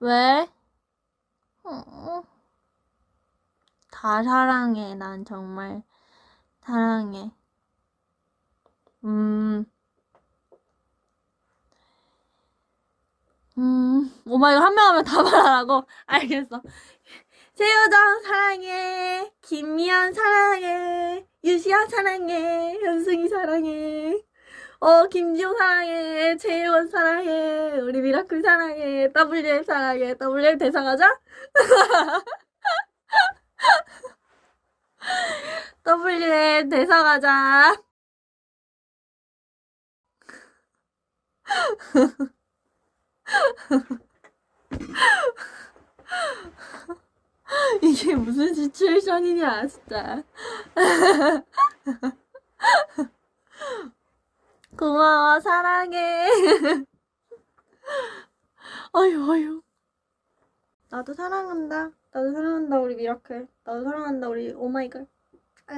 왜? 어, 다 사랑해. 난 정말 사랑해. 음, 음, 오마 이거 한명 하면 다 말하라고? 알겠어. 세효정 사랑해. 김미연 사랑해. 유시아 사랑해. 현승이 사랑해. 어, 김지호 사랑해. 재혜원 사랑해. 우리 미라클 사랑해. WM 사랑해. WM 대상하자? WM 대상하자. 이게 무슨 시츄에이션이냐, 진짜. 고마워, 사랑해. 아유, 아유. 나도 사랑한다. 나도 사랑한다, 우리 미라클. 나도 사랑한다, 우리 오마이걸.